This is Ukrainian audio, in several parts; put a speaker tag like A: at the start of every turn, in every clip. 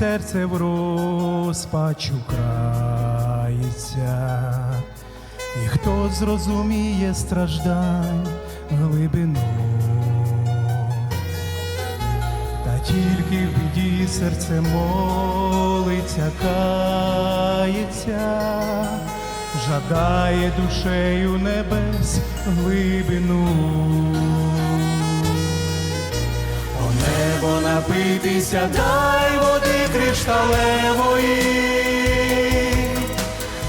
A: серце в розпачу крається, і хто зрозуміє страждань глибину, та тільки в біді серце молиться, кається, жадає душею небес глибину. О небо напитися, дай води кришталевої,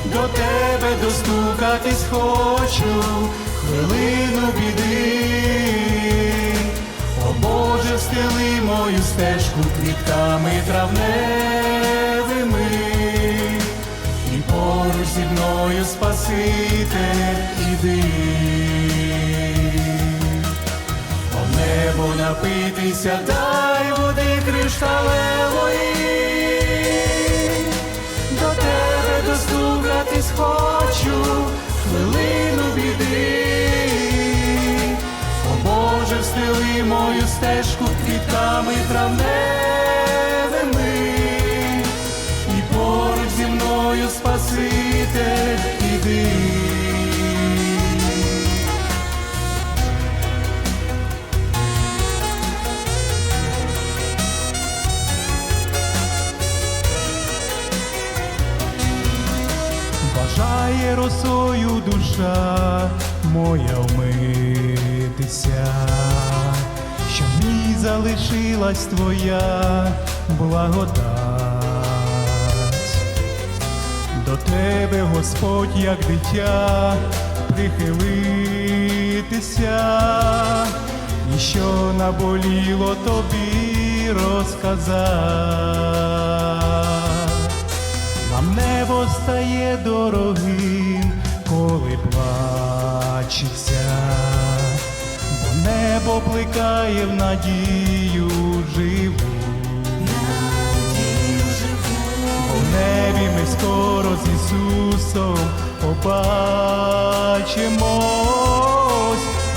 A: до тебе достукатись хочу, хвилину біди. О Боже, встели мою стежку квітками травневими, і поруч зі мною Спаситель іди. Небо напитися, дай води кришталевої, хочу, хвилину біди. О Боже, встели мою стежку квітами травневими, Бажає росою душа моя вмитися, що в ній залишилась твоя благодать. До тебе, Господь, як дитя, прихилитися, і що наболіло тобі розказати. Стає дорогим, коли плачеться, бо небо плекає в надію живу. Бо в небі ми скоро з Ісусом побачимось,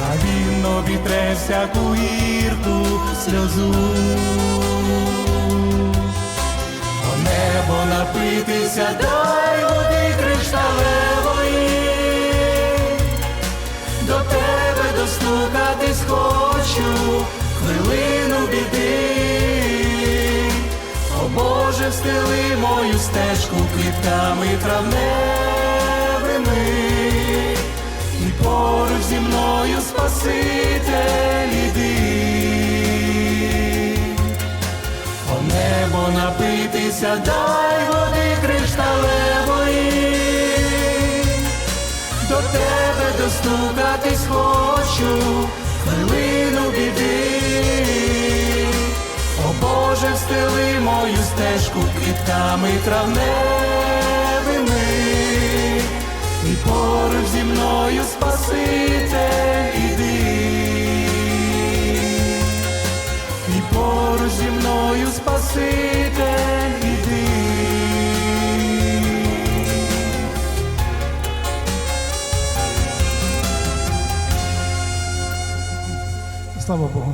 A: а Він обітре всяку гірку сльозу. О небо напитися, дай хвилину біди. О Боже, встели мою стежку квітками травневими, і поруч зі мною Спаситель іди. О небо напитися, дай води кришталевої, до тебе достукатись хочу, хвилину біди. О Боже, встели мою стежку квітками травневими, і поруч зі мною Спаситель Слава Богу.